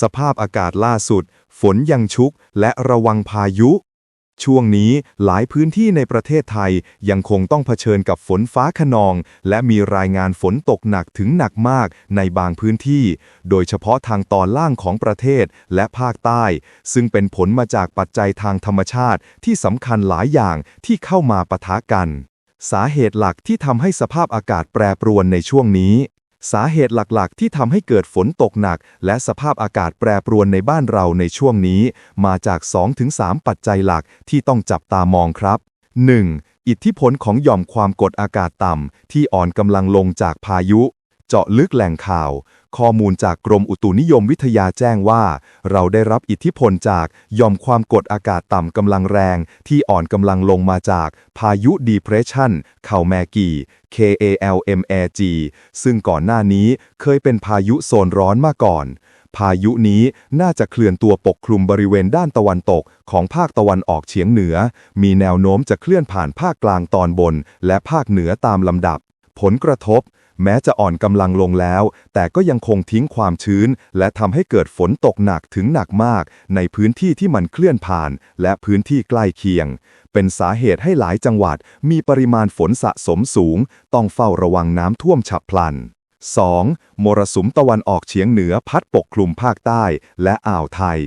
สภาพอากาศล่าสุด ฝนยังชุกและระวังพายุ ช่วงนี้หลายพื้นที่ในประเทศไทยยังคงต้องเผชิญกับฝนฟ้าขนอง และมีรายงานฝนตกหนักถึงหนักมากในบางพื้นที่ โดยเฉพาะทางตอนล่างของประเทศและภาคใต้ ซึ่งเป็นผลมาจากปัจจัยทางธรรมชาติที่สำคัญหลายอย่างที่เข้ามาปะทะกัน สาเหตุหลักที่ทำให้สภาพอากาศแปรปรวนในช่วงนี้ สาเหตุหลักๆ ที่ทำให้เกิดฝนตกหนัก และสภาพอากาศแปรปรวนในบ้านเราในช่วงนี้ มาจาก 2-3 ปัจจัยหลักที่ต้องจับตามองครับ 1. อิทธิพลของหย่อมความกดอากาศต่ำที่อ่อนกำลังลงจากพายุ เจาะลึกแหล่งข่าว ข้อมูลจากกรมอุตุนิยมวิทยาแจ้งว่า เราได้รับอิทธิพลจากย่อมความกดอากาศต่ำกำลังแรง ที่อ่อนกำลังลงมาจากพายุดีเพรสชันเข่าแมกี KALMAG ซึ่งก่อนหน้านี้เคยเป็นพายุโซนร้อนมาก่อน พายุนี้น่าจะเคลื่อนตัวปกคลุมบริเวณด้านตะวันตกของภาคตะวันออกเฉียงเหนือ มีแนวโน้มจะเคลื่อนผ่านภาคกลางตอนบน และภาคเหนือตามลำดับ ผลกระทบ แม้จะอ่อนกำลังลงแล้ว แต่ก็ยังคงทิ้งความชื้น และทำให้เกิดฝนตกหนักถึงหนักมาก ในพื้นที่ที่มันเคลื่อนผ่าน และพื้นที่ใกล้เคียง เป็นสาเหตุให้หลายจังหวัด มีปริมาณฝนสะสมสูง ต้องเฝ้าระวังน้ำท่วมฉับพลัน 2. มรสุมตะวันออกเฉียงเหนือพัดปกคลุมภาคใต้ และอ่าวไทย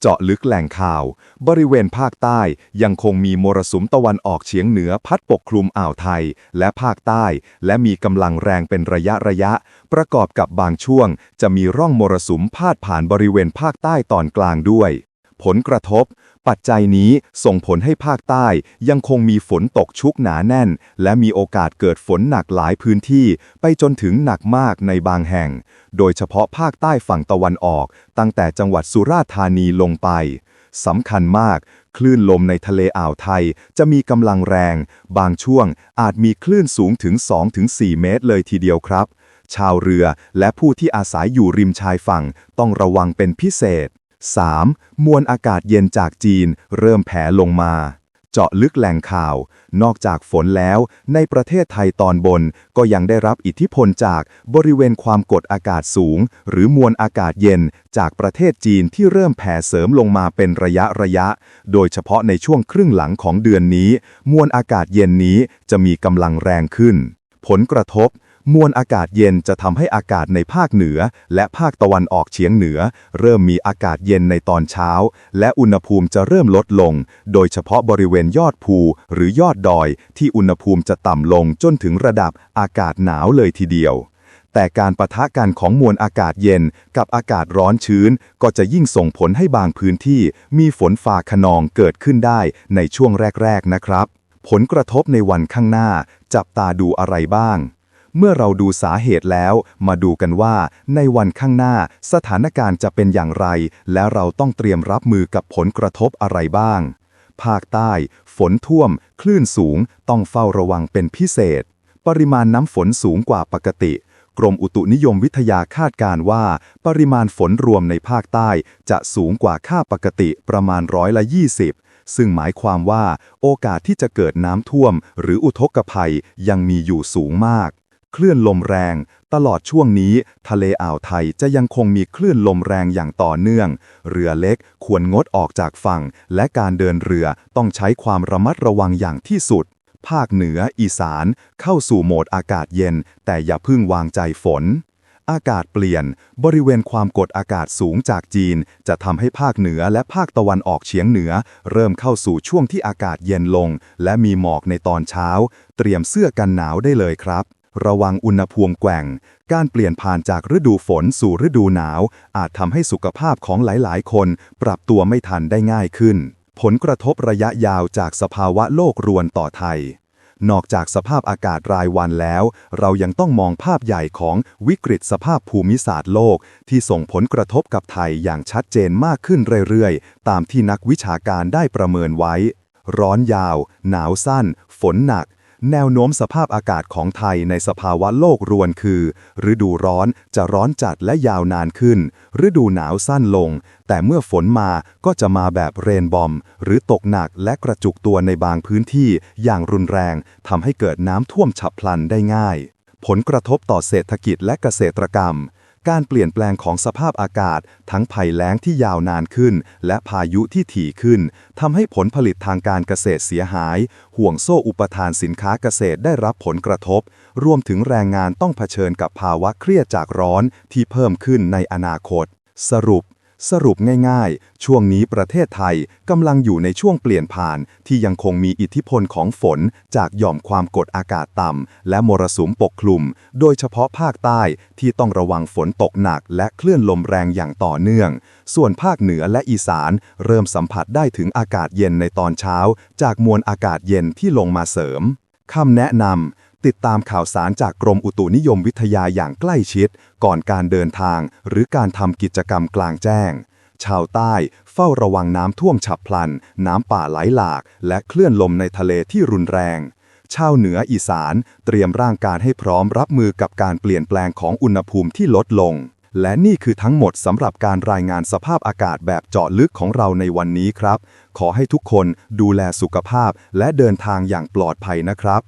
เจาะลึกแหล่งข่าว บริเวณภาคใต้ยังคงมีมรสุมตะวันออกเฉียงเหนือพัดปกคลุมอ่าวไทย และภาคใต้ และมีกำลังแรงเป็นระยะระยะ ประกอบกับบางช่วง จะมีร่องมรสุมพาดผ่านบริเวณภาคใต้ตอนกลางด้วย ผลกระทบ ปัจจัยนี้ส่งผลให้ภาคใต้ยังคงมีฝนตกชุกหนาแน่น และมีโอกาสเกิดฝนหนักหลายพื้นที่ ไปจนถึงหนักมากในบางแห่ง โดยเฉพาะภาคใต้ฝั่งตะวันออก ตั้งแต่จังหวัดสุราษฎร์ธานีลงไปสำคัญมาก คลื่นลมในทะเลอ่าวไทยจะมีกำลังแรง บางช่วงอาจมีคลื่นสูงถึง 2-4 เมตรเลยทีเดียวครับ ชาวเรือและผู้ที่อาศัยอยู่ริมชายฝั่งต้องระวังเป็นพิเศษ 3. มวลอากาศเย็นจากจีน เริ่มแผ่ลงมา เจาะลึกแหล่งข่าว นอกจากฝนแล้ว ในประเทศไทยตอนบนก็ยังได้รับอิทธิพลจากบริเวณความกดอากาศสูง หรือมวลอากาศเย็นจากประเทศจีนที่เริ่มแผ่เสริมลงมาเป็นระยะระยะ โดยเฉพาะในช่วงครึ่งหลังของเดือนนี้ มวลอากาศเย็นนี้จะมีกำลังแรงขึ้น ผลกระทบ มวลอากาศเย็นจะทำให้อากาศในภาคเหนือ และภาคตะวันออกเฉียงเหนือ เริ่มมีอากาศเย็นในตอนเช้า และอุณหภูมิจะเริ่มลดลง โดยเฉพาะบริเวณยอดภูหรือยอดดอย ที่อุณหภูมิจะต่ำลงจนถึงระดับอากาศหนาวเลยทีเดียวแต่การปะทะกันของมวลอากาศเย็นกับอากาศร้อนชื้น ก็จะยิ่งส่งผลให้บางพื้นที่มีฝนฟ้าขนองเกิดขึ้นได้ในช่วงแรก ๆ นะครับ ผลกระทบในวันข้างหน้า จับตาดูอะไรบ้าง เมื่อเราดูสาเหตุแล้ว มาดูกันว่า ในวันข้างหน้าสถานการณ์จะเป็นอย่างไร และเราต้องเตรียมรับมือกับผลกระทบอะไรบ้าง ภาคใต้ ฝนท่วม คลื่นสูง ต้องเฝ้าระวังเป็นพิเศษ ปริมาณน้ำฝนสูงกว่าปกติ กรมอุตุนิยมวิทยาคาดการณ์ว่า ปริมาณฝนรวมในภาคใต้ จะสูงกว่าค่าปกติประมาณร้อยละ20ซึ่งหมายความว่าโอกาสที่จะเกิดน้ำท่วม หรืออุทกภัยยังมีอยู่สูงมาก คลื่นลมแรง ตลอดช่วงนี้ ทะเลอ่าวไทยจะยังคงมีคลื่นลมแรงอย่างต่อเนื่อง เรือเล็กควรงดออกจากฝั่ง และการเดินเรือต้องใช้ความระมัดระวังอย่างที่สุด ภาคเหนือ อีสาน เข้าสู่โหมดอากาศเย็น แต่อย่าพึ่งวางใจฝนอากาศเปลี่ยน บริเวณความกดอากาศสูงจากจีน จะทำให้ภาคเหนือและภาคตะวันออกเฉียงเหนือ เริ่มเข้าสู่ช่วงที่อากาศเย็นลง และมีหมอกในตอนเช้า เตรียมเสื้อกันหนาวได้เลยครับ ระวังอุณหภูมิแกว่ง การเปลี่ยนผ่านจากฤดูฝนสู่ฤดูหนาว อาจทำให้สุขภาพของหลายๆ คน ปรับตัวไม่ทันได้ง่ายขึ้น ผลกระทบระยะยาวจากสภาวะโลกรวนต่อไทย นอกจากสภาพอากาศรายวันแล้ว เรายังต้องมองภาพใหญ่ของวิกฤตสภาพภูมิศาสตร์โลก ที่ส่งผลกระทบกับไทยอย่างชัดเจนมากขึ้นเรื่อยๆ ตามที่นักวิชาการได้ประเมินไว้ ร้อนยาว หนาวสั้น ฝนหนัก แนวโน้มสภาพอากาศของไทยในสภาวะโลกรวนคือ ฤดูร้อนจะร้อนจัดและยาวนานขึ้น ฤดูหนาวสั้นลง แต่เมื่อฝนมาก็จะมาแบบเรนบอม หรือตกหนักและกระจุกตัวในบางพื้นที่อย่างรุนแรงทำให้เกิดน้ำท่วมฉับพลันได้ง่าย ผลกระทบต่อเศรษฐกิจและเกษตรกรรม การเปลี่ยนแปลงของสภาพอากาศ ทั้งภัยแล้งที่ยาวนานขึ้น และพายุที่ถี่ขึ้นทำให้ผลผลิตทางการเกษตรเสียหาย ห่วงโซ่อุปทานสินค้าเกษตรได้รับผลกระทบ รวมถึงแรงงานต้องเผชิญกับภาวะเครียดจากร้อนที่เพิ่มขึ้นในอนาคต สรุป สรุปง่ายๆ ช่วงนี้ประเทศไทยกำลังอยู่ในช่วงเปลี่ยนผ่าน ที่ยังคงมีอิทธิพลของฝนจากหย่อมความกดอากาศต่ำและมรสุมปกคลุม โดยเฉพาะภาคใต้ที่ต้องระวังฝนตกหนักและคลื่นลมแรงอย่างต่อเนื่อง ส่วนภาคเหนือและอีสานเริ่มสัมผัสได้ถึงอากาศเย็นในตอนเช้า จากมวลอากาศเย็นที่ลงมาเสริมคำแนะนำ ติดตามข่าวสารจากกรมอุตุนิยมวิทยาอย่างใกล้ชิด ก่อนการเดินทาง หรือการทำกิจกรรมกลางแจ้ง ชาวใต้เฝ้าระวังน้ำท่วมฉับพลัน น้ำป่าไหลหลาก และเคลื่อนลมในทะเลที่รุนแรง ชาวเหนืออีสาน เตรียมร่างกายให้พร้อมรับมือกับการเปลี่ยนแปลงของอุณหภูมิที่ลดลง และนี่คือทั้งหมดสำหรับการรายงานสภาพอากาศแบบเจาะลึกของเราในวันนี้ครับ ขอให้ทุกคนดูแลสุขภาพและเดินทางอย่างปลอดภัยนะครับ